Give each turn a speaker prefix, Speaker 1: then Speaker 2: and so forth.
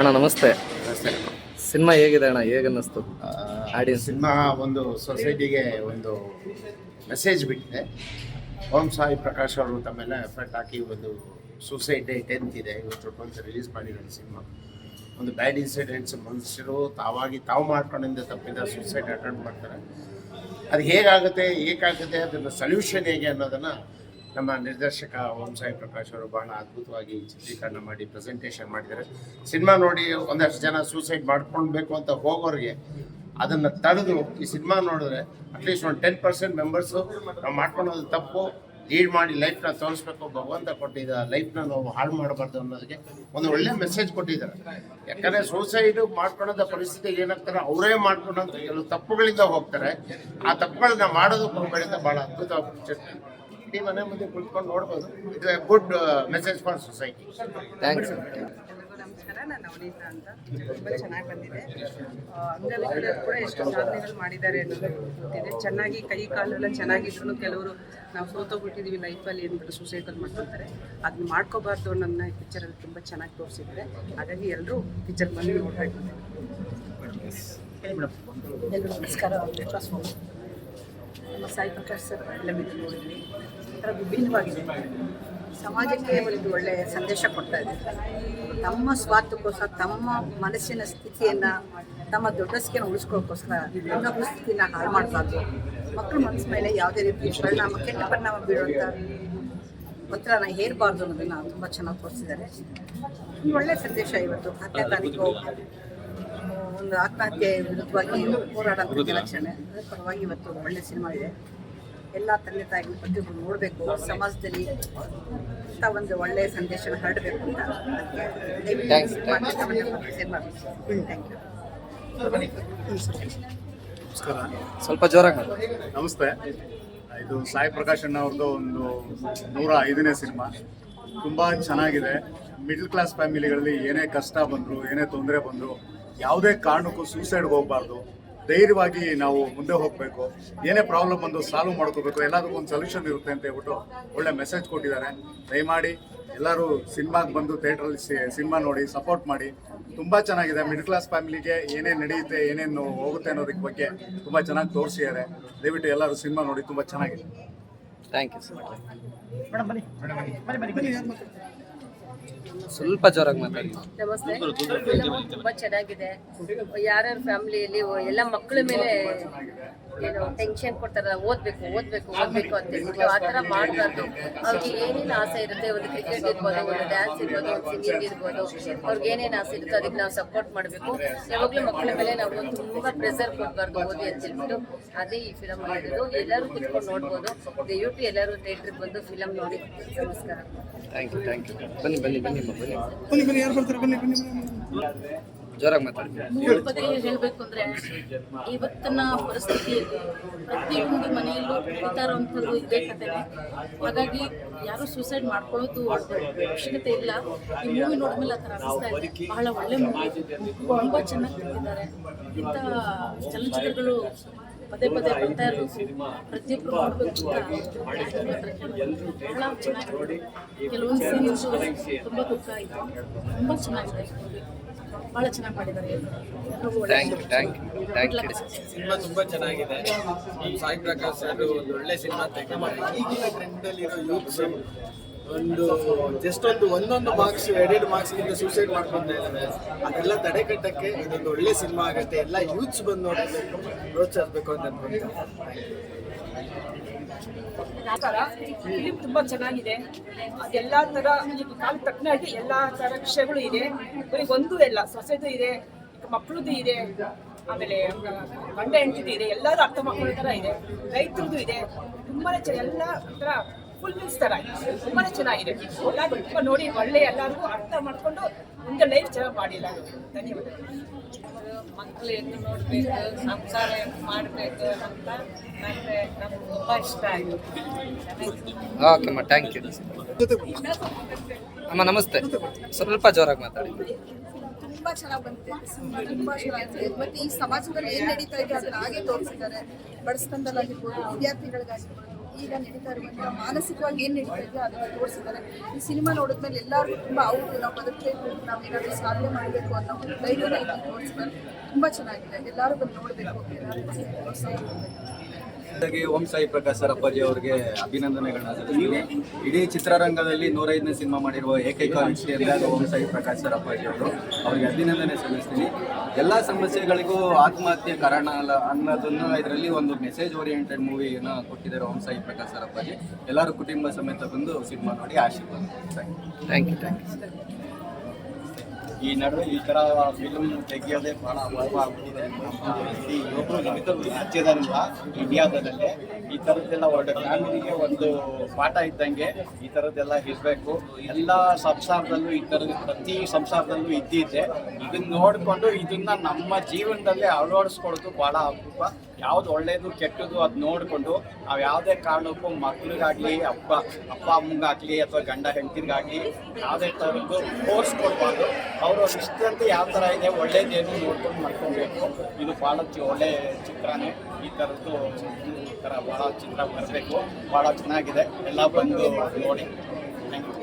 Speaker 1: ಅಣ್ಣ ನಮಸ್ತೆ. ಸಿನಿಮಾ ಹೇಗಿದೆ ಅಣ್ಣ? ಹೇಗನ್ನಿಸ್ತು ಆಡಿಯನ್ಸ್
Speaker 2: ಸಿನಿಮಾ ಒಂದು ಸೊಸೈಟಿಗೆ ಒಂದು ಮೆಸೇಜ್ ಬಿಟ್ಟಿದೆ. ಓಂ ಸಾಯಿ ಪ್ರಕಾಶ್ ಅವರು ತಮ್ಮೆಲ್ಲ ಎಫರ್ಟ್ ಹಾಕಿ ಒಂದು ಸೂಸೈಡ್ ಡೇ ಟೆಂತ್ ಇದೆ. ಇವತ್ತು ಟ್ವೆಲ್ತ್ ರಿಲೀಸ್ ಮಾಡಿದ್ದಾರೆ ಸಿನಿಮಾ. ಒಂದು ಬ್ಯಾಡ್ ಇನ್ಸಿಡೆಂಟ್ಸ್ ಮನುಷ್ಯರು ತಾವಾಗಿ ತಾವು ಮಾಡ್ಕೊಂಡಿಂದ ತಪ್ಪಿದ ಸೂಸೈಡ್ ಅಟೆಂಡ್ ಮಾಡ್ತಾರೆ. ಅದು ಹೇಗಾಗುತ್ತೆ ಏಕಾಗುತ್ತೆ ಅದನ್ನು ಸೊಲ್ಯೂಷನ್ ಹೇಗೆ ಅನ್ನೋದನ್ನು ನಮ್ಮ ನಿರ್ದೇಶಕ ಓಂ ಸಾಯಿ ಪ್ರಕಾಶ್ ಅವರು ಬಹಳ ಅದ್ಭುತವಾಗಿ ಚಿತ್ರೀಕರಣ ಮಾಡಿ ಪ್ರೆಸೆಂಟೇಷನ್ ಮಾಡಿದ್ದಾರೆ. ಸಿನಿಮಾ ನೋಡಿ ಒಂದಷ್ಟು ಜನ ಸೂಸೈಡ್ ಮಾಡ್ಕೊಳ್ಬೇಕು ಅಂತ ಹೋಗೋರಿಗೆ ಅದನ್ನು ತಡೆದು ಈ ಸಿನಿಮಾ ನೋಡಿದ್ರೆ ಅಟ್ಲೀಸ್ಟ್ ಒಂದು ಟೆನ್ ಪರ್ಸೆಂಟ್ ಮೆಂಬರ್ಸು ನಾವು ಮಾಡ್ಕೊಳೋದು ತಪ್ಪು ಲೀಡ್ ಮಾಡಿ ಲೈಫ್ನ ತೋರಿಸ್ಬೇಕು, ಭಗವಂತ ಕೊಟ್ಟಿದ್ದ ಲೈಫ್ನ ನಾವು ಹಾಳು ಮಾಡಬಾರ್ದು ಅನ್ನೋದಕ್ಕೆ ಒಂದು ಒಳ್ಳೆ ಮೆಸೇಜ್ ಕೊಟ್ಟಿದ್ದಾರೆ. ಯಾಕಂದರೆ ಸೂಸೈಡ್ ಮಾಡ್ಕೊಳೋದ ಪರಿಸ್ಥಿತಿಗೆ ಏನಾಗ್ತಾರೆ ಅವರೇ ಮಾಡ್ಕೊಂಡಂತ ಕೆಲವು ತಪ್ಪುಗಳಿಂದ ಹೋಗ್ತಾರೆ. ಆ ತಪ್ಪುಗಳನ್ನ ಮಾಡೋದಕ್ಕೆ ಹೋಗಬೇಡಿ ಭಾಳ ಅದ್ಭುತವಾಗಿ ಮನೆ ಮುಂದೆ ಕುಳಿತುಕೊಂಡು ನೋಡ್ಬೋದು. ಇದು good message for society
Speaker 1: thanks
Speaker 3: ನಮಸ್ಕಾರ. ನಾನು ನವನೀತ ಅಂತ. ತುಂಬ ಚೆನ್ನಾಗಿ ಬಂದಿದೆ. ಅಂಗವಿಕಲರು ಕೂಡ ಎಷ್ಟು ಸಾಧನೆಗಳು ಮಾಡಿದ್ದಾರೆ ಅನ್ನೋದು ಗೊತ್ತಿದೆ. ಚೆನ್ನಾಗಿ ಕೈ ಕಾಲೆಲ್ಲ ಚೆನ್ನಾಗಿದ್ರು. ಕೆಲವರು ನಾವು ಸೋತೋಗ್ಬಿಟ್ಟಿದ್ದೀವಿ ಲೈಫಲ್ಲಿ ಅಂದ್ಬಿಟ್ಟು ಸೂಸೈಡಲ್ ಮಾಡ್ಕೊತಾರೆ. ಅದನ್ನ ಮಾಡ್ಕೋಬಾರ್ದು ಅನ್ನೋದನ್ನ ಪಿಕ್ಚರಲ್ಲಿ ತುಂಬಾ ಚೆನ್ನಾಗಿ ತೋರಿಸಿದ್ದಾರೆ. ಹಾಗಾಗಿ ಎಲ್ಲರೂ ಪಿಕ್ಚರ್ ಬಂದು ನೋಡಬೇಕು.
Speaker 4: ಎಲ್ಲರಿಗೂ ನಮಸ್ಕಾರ. ಸಾಯಿ ಪ್ರಕಾಶ್ ಸರ್ ಎಲ್ಲ ನೋಡಿದ್ವಿ ಒಂಥರ ವಿಭಿನ್ನವಾಗಿದೆ. ಸಮಾಜಕ್ಕೆ ಒಂದು ಒಳ್ಳೆಯ ಸಂದೇಶ ಕೊಡ್ತಾ ಇದೆ. ತಮ್ಮ ಸ್ವಾರ್ಥಕ್ಕೋಸ್ಕರ, ತಮ್ಮ ಮನಸ್ಸಿನ ಸ್ಥಿತಿಯನ್ನು, ತಮ್ಮ ದೊಡ್ಡಸ್ಕಿಯನ್ನು ಉಳಿಸ್ಕೊಳ್ಳೋಕ್ಕೋಸ್ಕರ ಇನ್ನೊಬ್ಬ ಸ್ಥಿತಿನ ಹಾಳು ಮಾಡಬಾರ್ದು. ಮಕ್ಕಳ ಮನಸ್ಸು ಮೇಲೆ ಯಾವುದೇ ರೀತಿಯ ಪರಿಣಾಮ, ಕೆಟ್ಟ ಪರಿಣಾಮ ಬೀಳುವಂಥ ಒತ್ತಡನ ಹೇರಬಾರ್ದು ಅನ್ನೋದನ್ನು ತುಂಬ ಚೆನ್ನಾಗಿ ತೋರಿಸಿದ್ದಾರೆ. ಒಳ್ಳೆಯ ಸಂದೇಶ ಇವತ್ತು ಹತ್ತನೇ ತಾರೀಕು. ಒಂದು ಆತ್ಮಹತ್ಯೆ ವಿರುದ್ಧವಾಗಿ ಹೋರಾಡೋದು ಅದರ ಪರವಾಗಿ ಇವತ್ತು ಒಳ್ಳೆ ಸಿನಿಮಾ ಇದೆ. ಎಲ್ಲ ತಂದೆ ತಾಯಿಗಳು ಪ್ರತಿಯೊಬ್ಬರು ನೋಡಬೇಕು. ಸಮಾಜದಲ್ಲಿ ಅಂತ ಒಂದು ಒಳ್ಳೆ ಸಂದೇಶ ಹರಡಬೇಕು ಅಂತ
Speaker 5: ನಮಸ್ಕಾರ.
Speaker 1: ಸ್ವಲ್ಪ ಜೋರಾಗಿ
Speaker 5: ನಮಸ್ತೆ. ಇದು ಸಾಯಿ ಪ್ರಕಾಶ್ ಅಣ್ಣ ಅವ್ರದ್ದು ಒಂದು ನೂರ ಐದನೇ ಸಿನಿಮಾ. ತುಂಬ ಚೆನ್ನಾಗಿದೆ. ಮಿಡ್ಲ್ ಕ್ಲಾಸ್ ಫ್ಯಾಮಿಲಿಗಳಲ್ಲಿ ಏನೇ ಕಷ್ಟ ಬಂದರು ಏನೇ ತೊಂದರೆ ಬಂದರು ಯಾವುದೇ ಕಾರಣಕ್ಕೂ ಸೂಸೈಡ್ಗೆ ಹೋಗಬಾರ್ದು. ಧೈರ್ಯವಾಗಿ ನಾವು ಮುಂದೆ ಹೋಗಬೇಕು. ಏನೇ ಪ್ರಾಬ್ಲಮ್ ಬಂದು ಸಾಲ್ವ್ ಮಾಡ್ಕೋಬೇಕು. ಎಲ್ಲದಕ್ಕೂ ಒಂದು ಸೊಲ್ಯೂಷನ್ ಇರುತ್ತೆ ಅಂತ ಹೇಳ್ಬಿಟ್ಟು ಒಳ್ಳೆ ಮೆಸೇಜ್ ಕೊಟ್ಟಿದ್ದಾರೆ. ದಯಮಾಡಿ ಎಲ್ಲರೂ ಸಿನಿಮಾಗೆ ಬಂದು ಥಿಯೇಟ್ರಲ್ಲಿ ಸಿನಿಮಾ ನೋಡಿ ಸಪೋರ್ಟ್ ಮಾಡಿ. ತುಂಬ ಚೆನ್ನಾಗಿದೆ. ಮಿಡ್ಲ್ ಕ್ಲಾಸ್ ಫ್ಯಾಮಿಲಿಗೆ ಏನೇನು ನಡೆಯುತ್ತೆ ಏನೇನು ಹೋಗುತ್ತೆ ಅನ್ನೋದಕ್ಕೆ ಬಗ್ಗೆ ತುಂಬ ಚೆನ್ನಾಗಿ ತೋರಿಸಿದ್ದಾರೆ. ದಯವಿಟ್ಟು ಎಲ್ಲರೂ ಸಿನಿಮಾ ನೋಡಿ ತುಂಬ ಚೆನ್ನಾಗಿದೆ.
Speaker 1: ಥ್ಯಾಂಕ್ ಯು ಸ್ವಲ್ಪ ಜೋರಾಗಿ ಮಾತಾಡಿ.
Speaker 6: ನಮಸ್ತೆ. ತುಂಬಾ ಚೆನ್ನಾಗಿದೆ. ಯಾರ್ಯಾರ ಫ್ಯಾಮಿಲಿಯಲ್ಲಿ ಎಲ್ಲ ಮಕ್ಕಳ ಮೇಲೆ ಏನು ಟೆನ್ಷನ್ ಕೊಡ್ತಾರಲ್ಲ ಓದ್ಬೇಕು ಓದ್ಬೇಕು ಓದ್ಬೇಕು ಅಂತ ಹೇಳ್ಬಿಟ್ಟು ಆ ಥರ ಮಾಡಬಾರ್ದು. ಅವ್ರಿಗೆ ಏನೇನು ಆಸೆ ಇರುತ್ತೆ ಒಂದು ಕ್ರಿಕೆಟ್ ಇರ್ಬೋದು ಒಂದು ಡ್ಯಾನ್ಸ್ ಇರ್ಬೋದು ಒಂದು ಸಿಂಗಿಂಗ್ ಇರ್ಬೋದು ಅವ್ರಿಗೆ ಏನೇನು ಆಸೆ ಇರುತ್ತೋ ಅದಕ್ಕೆ ನಾವು ಸಪೋರ್ಟ್ ಮಾಡಬೇಕು. ಯಾವಾಗಲೂ ಮಕ್ಕಳ ಮೇಲೆ ನಾವು ತುಂಬಾ ಪ್ರೆಸರ್ ಕೊಡಬಾರ್ದು ಓದಿ ಅಂತ ಹೇಳ್ಬಿಟ್ಟು. ಅದೇ ಈ ಫಿಲಮ್ ಮಾಡಿದ್ರು ಎಲ್ಲರೂ ಕುತ್ಕೊಂಡು ನೋಡ್ಬೋದು. ದಯವಿಟ್ಟು ಎಲ್ಲರೂ ಥಿಯೇಟ್ರಿಗೆ ಬಂದು ಫಿಲಮ್ ನೋಡಿ. ನಮಸ್ಕಾರ.
Speaker 1: ಥ್ಯಾಂಕ್ ಯು ಥ್ಯಾಂಕ್ ಯು ಬನ್ನಿ ಬನ್ನಿ ಬನ್ನಿ ಅಮ್ಮ, ಬನ್ನಿ. ಜೋರಾಗಿ ಮಾತಾಡಿ.
Speaker 7: ಹೇಳಬೇಕು ಅಂದ್ರೆ ಇವತ್ತಿನ ಪರಿಸ್ಥಿತಿಯಲ್ಲಿ ಪ್ರತಿಯೊಂದು ಮನೆಯಲ್ಲೂ ನಡೀತಾ ಇರುವಂಥದ್ದು ಇದೇ ಕಥೆನೆ. ಹಾಗಾಗಿ ಯಾರು ಸೂಸೈಡ್ ಮಾಡ್ಕೊಳ್ಳೋದು ಅವಶ್ಯಕತೆ ಇಲ್ಲ. ಈ ಮೂವಿ ನೋಡಿದ್ಮೇಲೆ ಆ ಥರ ಅನಿಸ್ತಾ ಇದೆ. ಬಹಳ ಒಳ್ಳೆ ಮೂವಿ ತುಂಬ ಚೆನ್ನಾಗಿ ತೆಗೆದಿದ್ದಾರೆ. ಇಂಥ ಚಲನಚಿತ್ರಗಳು ಪದೇ ಪದೇ ಬರ್ತಾ ಇರೋದು. ಪ್ರತಿಯೊಬ್ಬರು ನೋಡಬೇಕು ಬಹಳ ಚೆನ್ನಾಗಿದೆ ಕೆಲವೊಂದು ಸೀನ್ಸ್ ತುಂಬ ದುಃಖ ಆಯಿತು. ತುಂಬ ಚೆನ್ನಾಗಿದೆ. ಬಹಳ ಚೆನ್ನಾಗಿ ಮಾಡಿದ್ದಾರೆ.
Speaker 1: Thank you thank you thank you
Speaker 8: cinema ತುಂಬಾ ಚೆನ್ನಾಗಿದೆ. ಸಾಯಿ ಪ್ರಕಾಶ್ ಸರ್ ಒಂದು ಒಳ್ಳೆ ಸಿನಿಮಾ ತೆಗೆದಿದ್ದಾರೆ. ಈಗಿನ ಟ್ರೆಂಡ್ ಅಲ್ಲಿ ಇರೋ ಯೂತ್ಸ್ ಒಂದು ಜಸ್ಟ್ ಒಂದು ಒಂದೊಂದು ಮಾರ್ಕ್ಸ್ ಎರಡೆರಡು ಮಾರ್ಕ್ಸ್ ಗಿಂತ ಸೂಸೈಡ್ ಮಾಡ್ಕೊಂತ ಇದ್ದಾರೆ ಅದೆಲ್ಲ ತಡೆ ಕಟ್ಟಕ್ಕೆ ಇದೊಂದು ಒಳ್ಳೆ ಸಿನಿಮಾ ಆಗುತ್ತೆ. ಎಲ್ಲ ಯೂತ್ಸ್ ಬಂದು ನೋಡಬೇಕು ಪ್ರೋತ್ಸಾಹಿಸಬೇಕು ಅಂತ
Speaker 9: ಫಿಲಿಮ್ ಫಿಲಿಂ ತುಂಬಾ ಚೆನ್ನಾಗಿದೆ. ಅದೆಲ್ಲ ತರ ಕಾಲ ತಕ್ಕನಾಗಿ ಎಲ್ಲ ತರ ವಿಷಯಗಳು ಇದೆ. ಬರೀ ಒಂದು ಎಲ್ಲ, ಸೊಸೆದು ಇದೆ ಮಕ್ಕಳದ್ದು ಇದೆ, ಆಮೇಲೆ ಗಂಡ ಹೆಂಡತಿದು ಇದೆ ಎಲ್ಲರೂ ಅರ್ಥ ಮಕ್ಕಳ ತರ ಇದೆ. ರೈತರದ್ದು ಇದೆ. ತುಂಬಾನೇ ಎಲ್ಲ ಒಂಥರ ಫುಲ್ ಮೀನ್ಸ್ ಥರ ತುಂಬಾ ತುಂಬಾನೇ ಚೆನ್ನಾಗಿದೆ ಎಲ್ಲರೂ ತುಂಬ ನೋಡಿ ಒಳ್ಳೆ ಎಲ್ಲರಿಗೂ ಅರ್ಥ ಮಾಡ್ಕೊಂಡು ಮುಂದೆ ಲೈಫ್ ಚೆನ್ನಾಗಿ ಮಾಡಿಲ್ಲ ಧನ್ಯವಾದ.
Speaker 6: ಮಕ್ಕಳು ಹೆಂಗೆ ನೋಡಬೇಕು ಸಂಸಾರ ಮಾಡಬೇಕು ಅಂತ ನನಗೆ ನಮ್ಗೆ ತುಂಬ ಇಷ್ಟ ಆಯಿತು.
Speaker 1: ಓಕೆ ಅಮ್ಮ ಥ್ಯಾಂಕ್ ಯು ಅಮ್ಮ ನಮಸ್ತೆ. ಸ್ವಲ್ಪ ಜೋರಾಗಿ ಮಾತಾಡಿ.
Speaker 4: ತುಂಬಾ ಚೆನ್ನಾಗಿ ಬಂದಿದೆ. ತುಂಬಾ ಚೆನ್ನಾಗಿದೆ ಮತ್ತೆ ಈ ಸಮಾಜದಲ್ಲಿ ಏನ್ ನಡೀತಾ ಇದೆ ಅದನ್ನ ಹಾಗೆ ತೋರಿಸಿದ್ದಾರೆ. ಬಡಸ್ತನದಲ್ಲಾಗಿರ್ಬೋದು ವಿದ್ಯಾರ್ಥಿಗಳಿಗಾಗಿರ್ಬೋದು.
Speaker 10: ಈಗ ನಡೀತಾ ಇರುವಂಥ ಮಾನಸಿಕವಾಗಿ ಏನು ನಡೀತಾ ಇದೆಯೋ ಅದನ್ನು ತೋರಿಸಿದ್ದಾರೆ. ಈ ಸಿನಿಮಾ ನೋಡಿದ್ಮೇಲೆ ಎಲ್ಲರಿಗೂ ತುಂಬಾ ಹೌದು ನಾವು ಬದುಕಬೇಕು ನಾವು ಏನಾದರೂ ಸಾಧನೆ ಮಾಡಬೇಕು ಅನ್ನೋ ಧೈರ್ಯನ ಇಲ್ಲಿ ತೋರಿಸಿದ್ದಾರೆ. ತುಂಬ ಚೆನ್ನಾಗಿದೆ. ಎಲ್ಲರೂ ಬಂದು ನೋಡಬೇಕು. ಎಲ್ಲರೂ ಪ್ರೋತ್ಸಾಹ
Speaker 1: ಓಂ ಸಾಯಿ ಪ್ರಕಾಶ್ ಸರ್ ಅಪ್ಪಾಜಿ ಅವರಿಗೆ ಅಭಿನಂದನೆಗಳನ್ನ ಸಲ್ಲಿಸ್ತೀನಿ. ಇಡೀ ಚಿತ್ರರಂಗದಲ್ಲಿ ನೂರೈದನೇ ಸಿನಿಮಾ ಮಾಡಿರುವ ಏಕೈಕ ವ್ಯಕ್ತಿ ಓಂ ಸಾಯಿ ಪ್ರಕಾಶ್ ಸರ್ ಅವರು. ಅವರಿಗೆ ಅಭಿನಂದನೆ ಸಲ್ಲಿಸ್ತೀನಿ. ಎಲ್ಲ ಸಮಸ್ಯೆಗಳಿಗೂ ಆತ್ಮಹತ್ಯೆ ಕಾರಣ ಅಲ್ಲ ಅನ್ನೋದನ್ನ ಇದರಲ್ಲಿ ಒಂದು ಮೆಸೇಜ್ ಓರಿಯೆಂಟೆಡ್ ಮೂವಿಯನ್ನು ಕೊಟ್ಟಿದ್ದಾರೆ ಓಂ ಸಾಯಿ ಪ್ರಕಾಶ್ ಸರ್ ಎಲ್ಲರೂ ಕುಟುಂಬ ಸಮೇತ ಬಂದು ಸಿನಿಮಾ ನೋಡಿ ಆಶೀರ್ವಾದ. ಥ್ಯಾಂಕ್ ಯು ಥ್ಯಾಂಕ್ ಯು
Speaker 8: ಈ ನಡುವೆ ಈ ತರ ಫಿಲ್ಮ್ ತೆಗೆಯೋದೇ ಬಹಳ ಅಭಾವ ಆಗ್ಬಿಟ್ಟಿದೆ ಈ ಯುವಕರು ಯುವಕರು ರಾಜ್ಯದಲ್ಲ ಇಂಡಿಯಾದಲ್ಲೇ. ಈ ಥರದ್ದೆಲ್ಲ ಒಳ್ಳೆ ಫ್ಯಾಮಿಲಿಗೆ ಒಂದು ಪಾಠ ಇದ್ದಂಗೆ ಈ ಥರದ್ದೆಲ್ಲ ಇರಬೇಕು. ಎಲ್ಲ ಸಂಸಾರದಲ್ಲೂ ಈ ಥರದ ಪ್ರತಿ ಸಂಸಾರದಲ್ಲೂ ಇದ್ದಿದ್ದೆ. ಇದನ್ನ ನೋಡಿಕೊಂಡು ಇದನ್ನ ನಮ್ಮ ಜೀವನದಲ್ಲಿ ಅಳವಡಿಸ್ಕೊಳ್ಳೋದು ಬಹಳ ಅಪರೂಪ. ಯಾವ್ದು ಒಳ್ಳೇದು, ಕೆಟ್ಟದ್ದು ಅದು ನೋಡಿಕೊಂಡು ನಾವು ಯಾವುದೇ ಕಾರಣಕ್ಕೂ ಮಕ್ಳಿಗಾಗ್ಲಿ, ಅಪ್ಪ ಅಪ್ಪ ಅಮ್ಮಗಾಗ್ಲಿ ಅಥವಾ ಗಂಡ ಹೆಂಡತಿಗಾಗ್ಲಿ, ಯಾವುದೇ ಥರದ್ದು ಫೋರ್ಸ್ ಕೊಡಬಾರ್ದು. ಇಷ್ಟಂತ ಯಾವ ಥರ ಇದೆ, ಒಳ್ಳೇದೇನು ನೋಡ್ಕೊಂಡು ಮಾಡ್ಕೊಬೇಕು ಇದು ಭಾಳ ಒಳ್ಳೆ ಚಿತ್ರನೇ. ಈ ಥರದ್ದು ಈ ಥರ ಭಾಳ ಚಿತ್ರ ಬರಬೇಕು. ಭಾಳ ಚೆನ್ನಾಗಿದೆ. ಎಲ್ಲ ಬಂದು ನೋಡಿ. Thank you